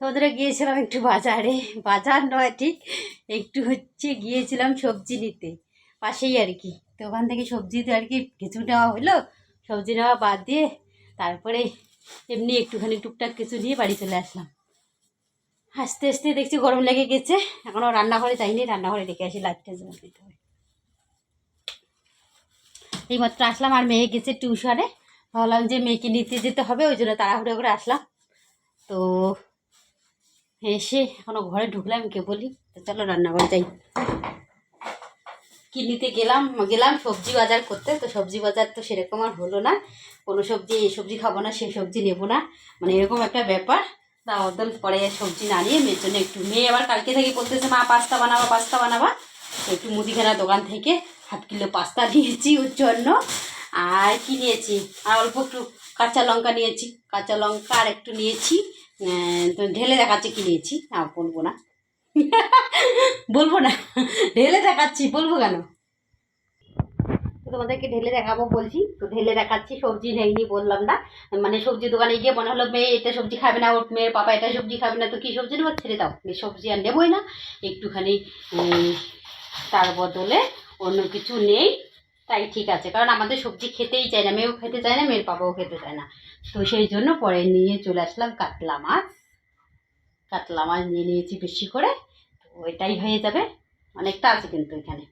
তো ওদের গিয়েছিলাম একটু বাজারে। বাজার নয়, ঠিক? একটু হচ্ছে গিয়েছিলাম সবজি নিতে। পাশেই আর কি। তো ওখান থেকে সবজিতে আর কি কিছু নেওয়া হলো। সবজি নেওয়া বাদ দিয়ে তারপরে এমনি একটুখানি টুকটাক কিছু নিয়ে বাড়ি চলে আসলাম। আস্তে আস্তে দেখছি গরম লেগে গেছে। এখনও রান্নাঘরে যাইনি, রান্নাঘরে রেখে আসি লাইটটা জ্বালা দিতে হবে। এইমাত্র আসলাম, আর মেয়ে গেছে টিউশনে। ভাবলাম যে মেয়েকে নিতে যেতে হবে, ওই জন্য তাড়াহুড়ো করে আসলাম। তো এসে এখনও ঘরে ঢুকলাম, কে বলি? তো চলো রান্নাঘরে যাই। কি নিতে গেলাম গেলাম সবজি বাজার করতে। তো সবজি বাজার তো সেরকম আর হলো না। কোনো সবজি, এই সবজি খাব না, সেই সবজি নেব না। মানে এরকম একটা ব্যাপার। তা একদম পরে সবজি না নিয়ে মেয়ের জন্য একটু মেয়ে আবার কালকে থেকে বলতেছে, মা, পাস্তা বানাবা পাস্তা বানাবা। একটু মুদিখানা দোকান থেকে হাফ কিলো পাস্তা নিয়েছি ওর জন্য। আর কি নিয়েছি? আর অল্প একটু কাঁচা লঙ্কা নিয়েছি। কাঁচা লঙ্কা আর একটু নিয়েছি। তো ঢেলে দেখাচ্ছি কি নিয়েছি? না বলব না। বলব না। ঢেলে দেখাচ্ছি, বলব কেন? তো তোমাদেরকে ঢেলে দেখাবো বলছি। তো ঢেলে দেখাচ্ছি, সবজি নেইনি বললাম না। মানে সবজি দোকানে গিয়ে মনে হলো মেয়ে এটা সবজি খাবে না, ওর মেয়ের পাপা এটা সবজি খাবে না, তো কী সবজি নেব? ছেড়ে দাও। সবজি আর নেবোই না। একটুখানি তার বদলে অন্য কিছু নেই। তাই ঠিক আছে, কারণ আমাদের সবজি খেতেই চায় না, মেয়েও খেতে চায় না, মেয়ের পাপাও খেতে চায় না। তো সেই জন্য পরে নিয়ে চলে আসলাম কাতলা মাছ। কাতলা মাছ নিয়ে নিয়েছি বেশি করে, তো ওইটাই হয়ে যাবে। অনেকটা আছে কিন্তু এখানে।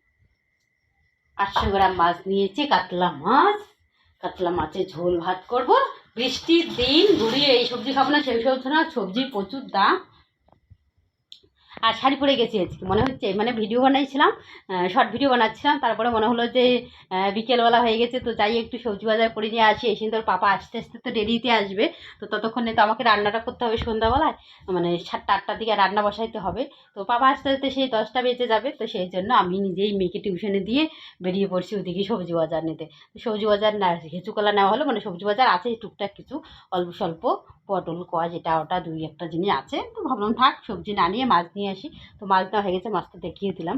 আটশো গ্রাম মাছ নিয়েছি, কাতলা মাছ। কাতলা মাছের ঝোল ভাত করব। বৃষ্টির দিন ঘুরিয়ে এই সবজি খাব না, সেই সবজি না, সবজির প্রচুর দাম। আর শাড়ি পরে গেছি আজকে। মনে হচ্ছে মানে ভিডিও বানাইছিলাম শর্ট ভিডিও বানাচ্ছিলাম, তারপরে মনে হলো যে বিকেলবেলা হয়ে গেছে, তো যাই একটু সবজি বাজার করে নিয়ে আসি। এসে তোর পাপা আস্তে আস্তে তো দেরিতে আসবে, তো ততক্ষণে তো আমাকে রান্নাটা করতে হবে সন্ধ্যাবেলায়। মানে সাতটা, আটটার দিকে রান্না বসাইতে হবে। তো পাপা আস্তে আস্তে সেই দশটা বেজে যাবে, তো সেই জন্য আমি নিজেই মেয়েকে টিউশনে দিয়ে বেরিয়ে পড়ছি ওদিকে সবজি বাজার নিতে। সবজি বাজার না, হেঁচুকলা নেওয়া হলো মানে সবজি বাজার আছে টুকটাক কিছু, অল্প স্বল্প। পটল, কোয়া যেটা ওটা দুই একটা জিনিস আছে। তো ভাবলাম থাক, সবজি না নিয়ে মাছ নিয়ে আসি। তো মাছ দেওয়া হয়ে গেছে, মাছটা দেখিয়ে দিলাম।